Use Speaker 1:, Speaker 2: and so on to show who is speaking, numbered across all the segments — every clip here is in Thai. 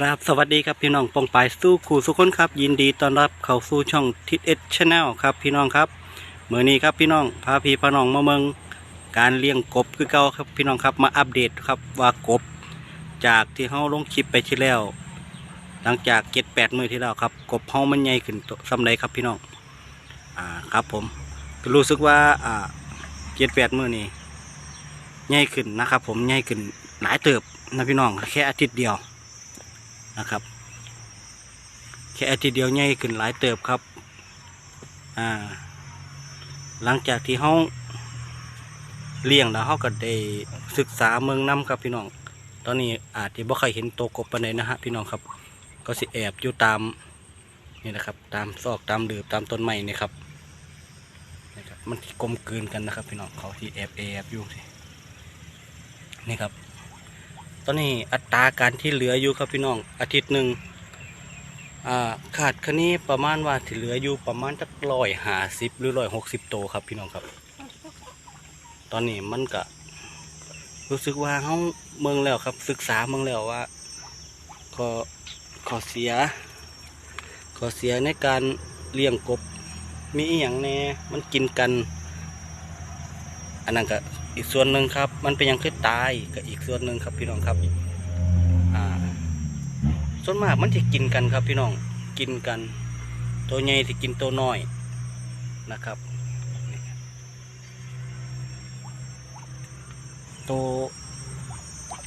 Speaker 1: ครับสวัสดีครับพี่น้องปองปายสู้ขู่สุขคนครับ ยินดีต้อนรับเข้าสู่ช่องทิศเอชชาแนลครับพี่น้องครับเมื่อนี้ครับพี่น้องพาพี่พาน้องมาเมืองการเลี้ยงกบคือเก่าครับพี่น้องครับมาอัปเดตครับว่ากบ จากที่เฮาลงคลิปไปที่แล้ว หลังจากเจ็ดแปดมือที่แล้วครับ กบเฮามันใหญ่ขึ้นสำไรครับพี่น้องอ่าครับผมรู้สึกว่าอ่าเจ็ดแปดมือนี้ใหญ่ขึ้นนะครับ ผมใหญ่ขึ้นหลายเติบนะพี่น้องแค่อาทิตย์เดียว นะครับ แค่อาทิตย์เดียวใหญ่ขึ้นหลายเติบครับ อ่า หลังจากที่เขาเลี้ยงแล้วเขาก็ได้ศึกษาเมืองน้ำครับพี่น้อง ตอนนี้อาจจะบ่เคยเห็นตัวกบปานใดนะฮะพี่น้องครับ ก็สิแอบอยู่ตามนี่นะครับ ตามซอกตามดืบตามต้นไม้นี่ครับนี่ครับ มันที่กลมกลืนกันนะครับ พี่น้องเขาที่แอบแอบอยู่นี่ครับ ตอนนี้อัตราการที่เหลืออยู่ครับพี่น้องอาทิตย์หนึ่งขาดคันนี้ประมาณว่าที่เหลืออยู่ประมาณจักร้อยหาสิบหรือร้อยหกสิบโตวครับพี่น้องครับ ตอนนี้มันก็รู้สึกว่าเขาเมืองแล้วครับ ศึกษาเมืองแล้วว่าขอขอเสีย ขอเสียในการเลี้ยงกบ มีอย่างแน่มันกินกัน อันนั้นก็ อีกส่วนหนึ่งครับ มันเป็นยังคือตายก็อีกส่วนหนึ่งครับพี่น้องครับอ่าส่วนมากมันจะกินกันครับพี่น้องกินกัน ตัวใหญ่ที่กินตัวน้อยนะครับตัว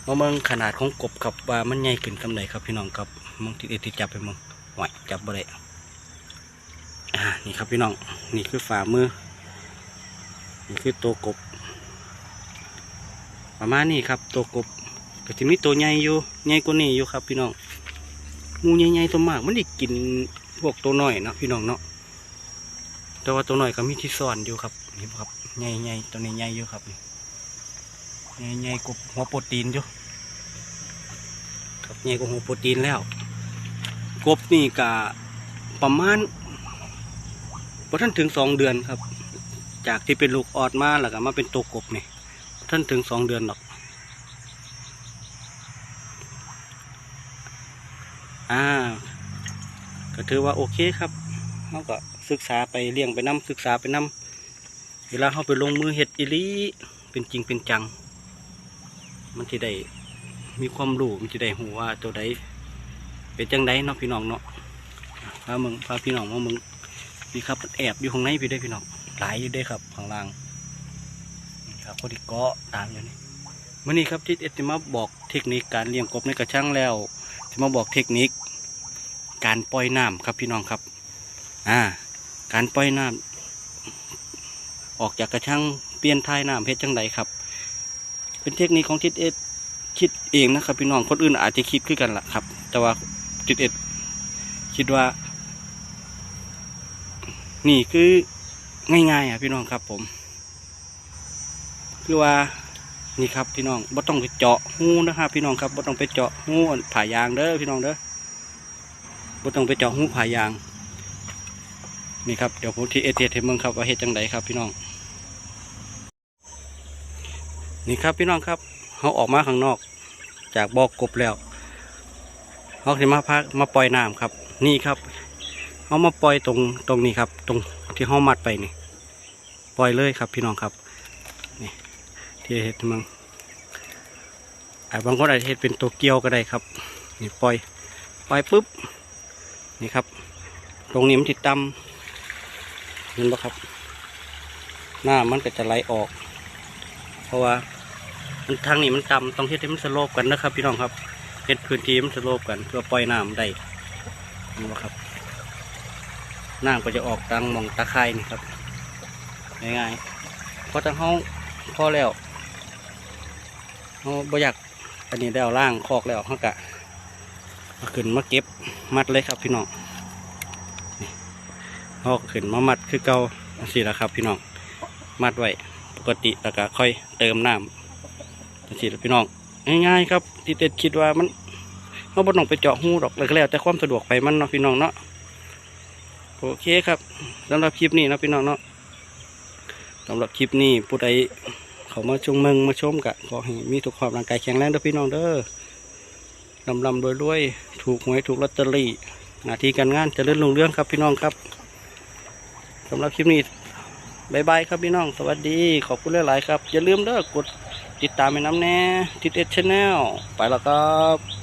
Speaker 1: มาเมืองขนาดของกบครับว่ามันใหญ่ขึ้นกำไหนครับพี่น้องครับมองที่เอที่จับไปมองไหวจับบ่ได้อ่านี่ครับพี่น้องนี่คือฝ่ามือนี่คือตัวกบ ประมาณนี้ครับตัวกบก็จะมีตัวใหญ่อยู่ใหญ่กว่านี้อยู่ครับ พี่น้องงูใหญ่ๆตัวมากมันได้กินพวกตัวน้อยเนาะพี่น้องเนาะแต่ว่าตัวน้อยก็มีที่ซ่อนอยู่ครับนี่ครับใหญ่ๆตัวนี้ใหญ่อยู่ครับใหญ่ๆกบหัวโปรตีนอยู่ครับใหญ่กว่าหัวโปรตีนแล้ว กบนี่ก็ประมาณพอท่านถึงสองเดือนครับ จากที่เป็นลูกออดมาแล้วก็มาเป็นตัวกบนี่ ท่านถึงสองเดือนหรอก อ่า ก็ถือว่าโอเคครับเขาก็ศึกษาไปเลี้ยงไปน้ำศึกษาไปน้ำเวลาเขาไปลงมือเห็ดอีลีเป็นจริงเป็นจัง มันจะได้มีความรู้มันจะได้หูว่าตัวใดเป็นจังไดเนาะพี่น้องเนาะพามึงพาพี่น้องมามึงนี่ครับมันแอบอยู่ข้างในพี่ได้พี่น้องหลายอยู่ได้ครับข้างล่าง พอดีเกาะตามอยู่นี่มื่อนี้ครับที่เอติมาบอกเทคนิคการเลี้ยงกบในกระชังแล้วจะมาบอกเทคนิค การปล่อยน้ำครับพี่น้องครับ อ่า การปล่อยน้ำออกจากกระชังเปลี่ยนท้ายน้ำเพชรจังใดครับ เป็นเทคนิคของทิศเอสคิดเองนะครับ พี่น้องคนอื่นอาจจะคิดขึ้นกันล่ะครับ แต่ว่าทิศเอสคิดว่า นี่คือง่ายๆอะพี่น้องครับผม คือว่านี่ครับพี่น้องบ่ต้องไปเจาะหูนะครับพี่น้องครับบ่ต้องไปเจาะหูผ่ายางเด้อพี่น้องเด้อบ่ต้องไปเจาะหูผ่ายาง นี่ครับเดี๋ยวผมที่เอเทียให้เมืองครับว่าเฮ็ดจังไดครับพี่น้อง นี่ครับพี่น้องครับเขาออกมาข้างนอก จากบ่อกบแล้วเขาจะมาพักมาปล่อยน้ำครับ นี่ครับเขามาปล่อยตรงตรงนี้ครับ ตรงที่เขามัดไปนี่ ปล่อยเลยครับพี่น้องครับ ที่เห็ดมังอ่าบางคนอาจจะเห็ดเป็นตัวเกียวก็ได้ครับ นี่ปล่อยปล่อยปุ๊บ นี่ครับ ตรงนี้มันติดตำเห็นปะครับ หน้ามันก็จะไหลออก เพราะว่าทางนี้มันต่ำต้องเฮ็ดให้มันสโลปกันนะครับ พี่น้องครับเฮ็ดพื้นที่มันสโลปกันเพื่อปล่อยน้ำได้เห็นปะครับน้ำก็จะออกตังมองตะไคร่นี่ครับง่ายๆเพราะทางห้องพอแล้ว เขาบ่อยากอันนี้แล้วล่างคอกแล้วเขากะเอาขึ้นมาเก็บมัดเลยครับพี่น้องนี่เขาก็ขึ้นมามัดคือเก่าสิละครับ พี่น้องมัดไว้ปกติแล้วก็ค่อยเติมน้ำสิละพี่น้องง่ายๆครับ ที่เด็ดคิดว่ามันเขาบ่ต้องไปเจาะหูดอกเลยก็แล้วแต่ความสะดวกไปมันเนาะพี่น้องเนาะโอเคครับสำหรับคลิปนี้นะพี่น้องเนาะสำหรับคลิปนี้ผู้ใด เขามาชมเมืองมาชมกะขอให้มีทุกความร่างกายแข็งแรงเด้อพี่น้องเด้อลำลำรวยรวยถูกหวยถูกลอตเตอรี่หน้าที่การงานจะเลื่อนลงเรื่องครับพี่น้องครับสำหรับคลิปนี้บายบายครับพี่น้อง สวัสดี ขอบคุณหลาย ๆ ครับ อย่าลืมเด้อกดติดตามไปน้ำแน่ทิดเอชแนลไปแล้วครับ